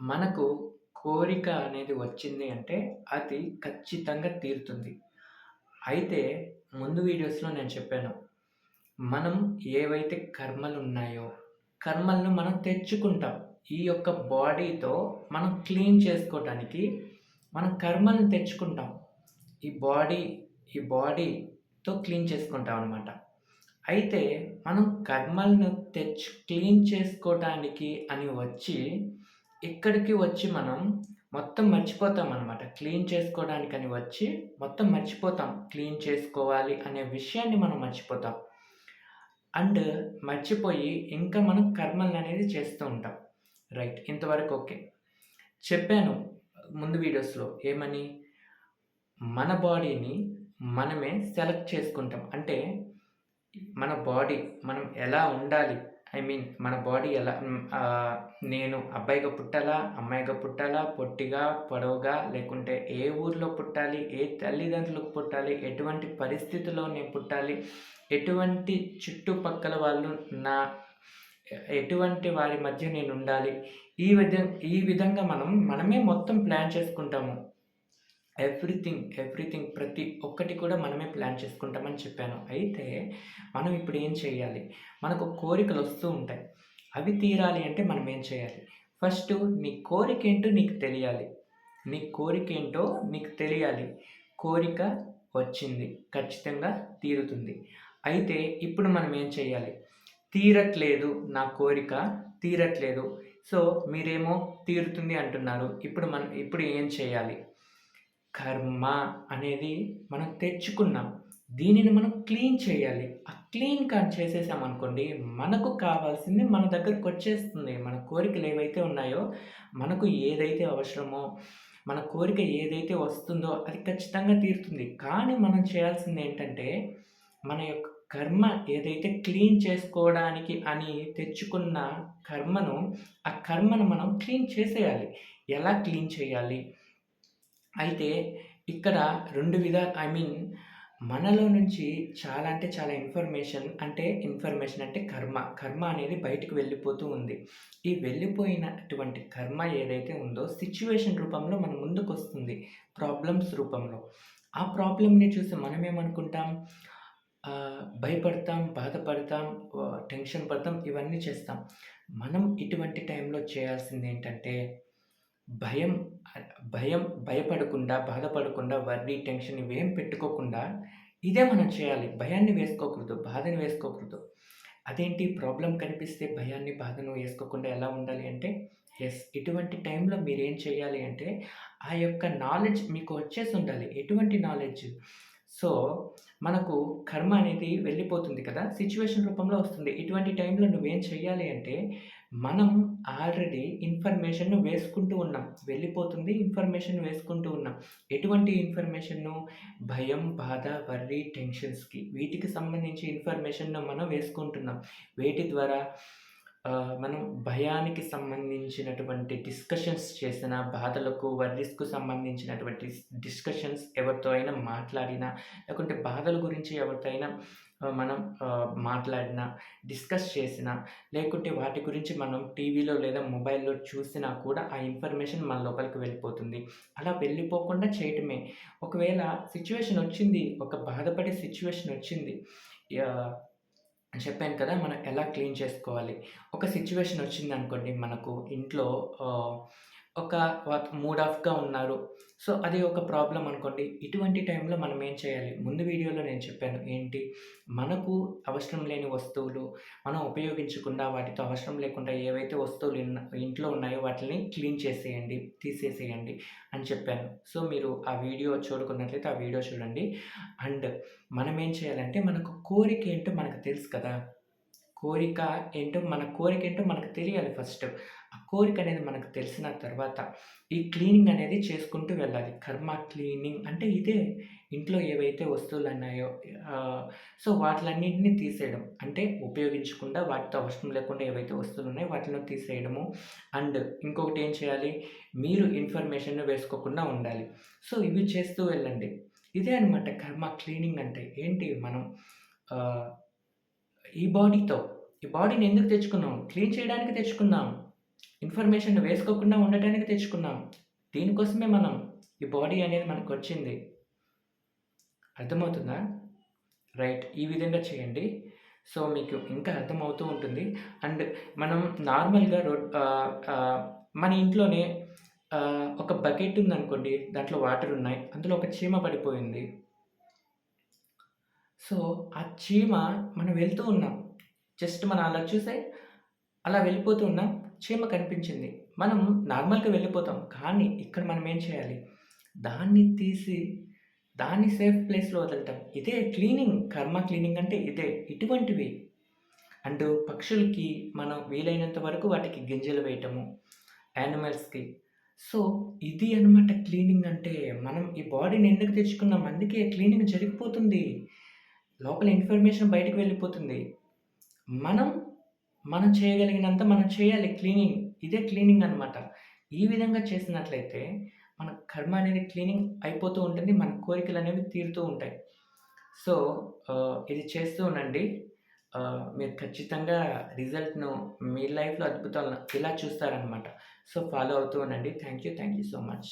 మనకు కోరిక అనేది వచ్చింది అంటే అది ఖచ్చితంగా తీరుతుంది. అయితే ముందు వీడియోస్‌లో నేను చెప్పాను. మనం ఏవైతే కర్మలున్నాయో, కర్మలను మనం తెచ్చుకుంటాం. ఈ యొక్క బాడీతో మనం క్లీన్ చేసుకోవటానికి మనం కర్మలను తెచ్చుకుంటాం. ఈ బాడీ ఈ బాడీతో క్లీన్ చేసుకుంటాం అనమాట. అయితే మనం కర్మలను తెచ్చు క్లీన్ చేసుకోవటానికి అని వచ్చి, ఇక్కడికి వచ్చి మనం మొత్తం మర్చిపోతాం అనమాట. క్లీన్ చేసుకోవడానికని వచ్చి మొత్తం మర్చిపోతాం. క్లీన్ చేసుకోవాలి అనే విషయాన్ని మనం మర్చిపోతాం. అండ్ మర్చిపోయి ఇంకా మనం కర్మలననేది చేస్తూ ఉంటాం. రైట్. ఇంతవరకు ఓకే. చెప్పాను ముందు వీడియోస్‌లో ఏమని? మన బాడీని మనమే సెలెక్ట్ చేసుకుంటాం. అంటే మన బాడీ మనం ఎలా ఉండాలి? ఐ మీన్ మన బాడీ ఎలా నేను అబ్బాయిగా పుట్టాలా? అమ్మాయిగా పుట్టాలా? పొట్టిగా, పొడవుగా లేకుంటే ఏ ఊర్లో పుట్టాలి? ఏ తల్లిదండ్రులకు పుట్టాలి? ఎటువంటి పరిస్థితుల్లో నేను పుట్టాలి? ఎటువంటి చుట్టుపక్కల వాళ్ళు నా ఎటువంటి వారి మధ్య నేను ఉండాలి ఈ విధ ఈ విధంగా మనం మనమే మొత్తం ప్లాన్ చేసుకుంటాము. ఎవ్రీథింగ్, ఎవ్రీథింగ్ ప్రతి ఒక్కటి కూడా మనమే ప్లాన్ చేసుకుంటామని చెప్పాను. అయితే మనం ఇప్పుడు ఏం చేయాలి? మనకు కోరికలు వస్తూ ఉంటాయి. అవి తీరాలి అంటే మనం ఏం చేయాలి? ఫస్ట్ నీ కోరికేంటో నీకు తెలియాలి. నీ కోరిక ఏంటో నీకు తెలియాలి. కోరిక వచ్చింది. ఖచ్చితంగా తీరుతుంది. అయితే ఇప్పుడు మనం ఏం చేయాలి? తీరట్లేదు నా కోరిక తీరట్లేదు. సో, మీరేమో తీరుతుంది అంటున్నారు. ఇప్పుడు మనం ఇప్పుడు ఏం చేయాలి? కర్మ అనేది మనం తెచ్చుకున్నాం. దీనిని మనం క్లీన్ చేయాలి. ఆ క్లీన్ కానీ చేసేసామనుకోండి, మనకు కావాల్సింది మన దగ్గరకు వచ్చేస్తుంది మన కోరికలు ఏవైతే ఉన్నాయో, మనకు ఏదైతే అవసరమో, మన కోరిక ఏదైతే వస్తుందో అది ఖచ్చితంగా తీరుతుంది. కానీ మనం చేయాల్సింది ఏంటంటే మన యొక్క కర్మ ఏదైతే క్లీన్ చేసుకోవడానికి అని తెచ్చుకున్న కర్మను, ఆ కర్మను మనం క్లీన్ చేసేయాలి. ఎలా క్లీన్ చేయాలి? అయితే ఇక్కడ రెండు విధా ఐ మీన్ మనలో నుంచి చాలా అంటే చాలా ఇన్ఫర్మేషన్ అంటే ఇన్ఫర్మేషన్ అంటే కర్మ. కర్మ అనేది బయటికి వెళ్ళిపోతూ ఉంది. ఈ వెళ్ళిపోయినటువంటి కర్మ ఏదైతే ఉందో సిచ్యువేషన్ రూపంలో మన ముందుకు వస్తుంది ప్రాబ్లమ్స్ రూపంలో. ఆ ప్రాబ్లమ్‌ని చూసి మనమేమనుకుంటాం? ఏమనుకుంటాం భయపడతాం, బాధపడతాం, టెన్షన్ పడతాం, ఇవన్నీ చేస్తాం. మనం ఇటువంటి టైంలో చేయాల్సింది ఏంటంటే భయం భయం భయపడకుండా, బాధపడకుండా, వర్రీ, టెన్షన్ ఇవేం పెట్టుకోకుండా ఇదే మనం చేయాలి. భయాన్ని వేసుకోకూడదు. బాధని వేసుకోకూడదు. అదేంటి ప్రాబ్లం కనిపిస్తే భయాన్ని, బాధను వేసుకోకుండా ఎలా ఉండాలి అంటే, ఎస్ ఇటువంటి టైంలో మీరేం చేయాలి అంటే, ఆ యొక్క నాలెడ్జ్ మీకు వచ్చేసి ఉండాలి ఎటువంటి నాలెడ్జ్? సో, మనకు కర్మ అనేది వెళ్ళిపోతుంది కదా! సిచ్యువేషన్ రూపంలో వస్తుంది. ఇటువంటి టైంలో నువ్వేం చేయాలి అంటే, మనం ఆల్రెడీ ఇన్ఫర్మేషన్‌ను వేసుకుంటూ ఉన్నాం. వెళ్ళిపోతుంది ఇన్ఫర్మేషన్ వేసుకుంటూ ఉన్నాం. ఎటువంటి ఇన్ఫర్మేషన్ను? భయం, బాధ, వర్రీ, టెన్షన్స్‌కి వీటికి సంబంధించి ఇన్ఫర్మేషన్‌ను మనం వేసుకుంటున్నాం. వేటి ద్వారా? మనం భయానికి సంబంధించినటువంటి డిస్కషన్స్ చేసినా, బాధలకు, వర్రీస్‌కు సంబంధించినటువంటి డిస్కషన్స్ ఎవరితో అయినా మాట్లాడినా, లేకుంటే బాధల గురించి ఎవరితో అయినా మనం మాట్లాడినా, డిస్కస్ చేసినా, లేకుంటే వాటి గురించి మనం టీవీలో లేదా మొబైల్‌లో చూసినా కూడా ఆ ఇన్ఫర్మేషన్ మన లోపలికి వెళ్ళిపోతుంది. అలా వెళ్ళిపోకుండా చేయటమే. ఒకవేళ సిచ్యువేషన్ వచ్చింది. ఒక బాధపడే సిచ్యువేషన్ వచ్చింది. చెప్పాను కదా! మనం ఎలా క్లీన్ చేసుకోవాలి. ఒక సిట్యుయేషన్ వచ్చిందనుకోండి మనకు ఇంట్లో ఒక మూడ్ ఆఫ్‌గా ఉన్నారు. సో, అది ఒక ప్రాబ్లం అనుకోండి. ఇటువంటి టైంలో మనం ఏం చేయాలి? ముందు వీడియోలో నేను చెప్పాను. ఏంటి? మనకు అవసరం లేని వస్తువులు మనం ఉపయోగించకుండా, వాటితో అవసరం లేకుండా ఏవైతే వస్తువులు ఇంట్లో ఉన్నాయో వాటిని క్లీన్ చేసేయండి. తీసేసేయండి అని చెప్పాను. సో, మీరు ఆ వీడియో చూడుకున్నట్లయితే ఆ వీడియో చూడండి. అండ్ మనం ఏం చేయాలంటే, మనకు కోరిక ఏంటో మనకు తెలుసు కదా! కోరిక ఏంటో మన కోరికేంటో మనకు తెలియాలి ఫస్ట్. ఆ కోరిక అనేది మనకు తెలిసిన తర్వాత, ఈ క్లీనింగ్ అనేది చేసుకుంటూ వెళ్ళాలి. కర్మ క్లీనింగ్ అంటే ఇదే. ఇంట్లో ఏవైతే వస్తువులు ఉన్నాయో సో, వాటిలన్నిటిని తీసేయడం. అంటే ఉపయోగించకుండా, వాటితో అవసరం లేకుండా ఏవైతే వస్తువులు ఉన్నాయో వాటిని తీసేయడము. అండ్ ఇంకొకటి ఏం చేయాలి? మీరు ఇన్ఫర్మేషన్ వేసుకోకుండా ఉండాలి. సో, ఇవి చేస్తూ వెళ్ళండి. ఇదే అనమాట కర్మ క్లీనింగ్ అంటే. ఏంటి? మనం ఈ బాడీతో ఈ బాడీని ఎందుకు తెచ్చుకున్నాం? క్లీన్ చేయడానికి తెచ్చుకున్నాం. ఇన్ఫర్మేషన్ వేసుకోకుండా ఉండటానికి తెచ్చుకున్నాం. దీనికోసమే మనం ఈ బాడీ అనేది మనకు వచ్చింది అర్థమవుతుందా? రైట్. ఈ విధంగా చేయండి. సో, మీకు ఇంకా అర్థమవుతూ ఉంటుంది. అండ్ మనం నార్మల్‌గా రోడ్ మన ఇంట్లోనే ఒక బకెట్ ఉందనుకోండి. దాంట్లో వాటర్ ఉన్నాయి. అందులో ఒక చీమ పడిపోయింది. సో, ఆ చీమ మనం వెళ్తూ ఉన్నాం. జస్ట్ మనం అలా చూసే అలా వెళ్ళిపోతూ ఉన్నాం. చీమ కనిపించింది. మనం నార్మల్‌గా వెళ్ళిపోతాం. కానీ ఇక్కడ మనం ఏం చేయాలి? దాన్ని తీసి దాన్ని సేఫ్ ప్లేస్‌లో వదులుతాం ఇదే క్లీనింగ్. కర్మ క్లీనింగ్ అంటే ఇదే. ఇటువంటివి. అండ్ పక్షులకి మనం వీలైనంత వరకు వాటికి గింజలు వేయటము. యానిమల్స్‌కి. సో, ఇది అన్నమాట క్లీనింగ్ అంటే. మనం ఈ బాడీని ఎందుకు తెచ్చుకున్నాం? అందుకే క్లీనింగ్ జరిగిపోతుంది. లోపల ఇన్ఫర్మేషన్ బయటకు వెళ్ళిపోతుంది. మనం, మనం చేయగలిగినంత మనం చేయాలి క్లీనింగ్. ఇదే క్లీనింగ్ అన్నమాట. ఈ విధంగా చేసినట్లయితే మన కర్మ అనేది క్లీనింగ్ అయిపోతూ ఉంటుంది. మన కోరికలు అనేవి తీరుతూ ఉంటాయి. సో, ఇది చేస్తూ ఉండండి. మీరు ఖచ్చితంగా రిజల్ట్‌ను మీ లైఫ్‌లో అద్భుతాలను ఇలా చూస్తారనమాట. సో, ఫాలో అవుతూ ఉండండి. Thank you. Thank you so much.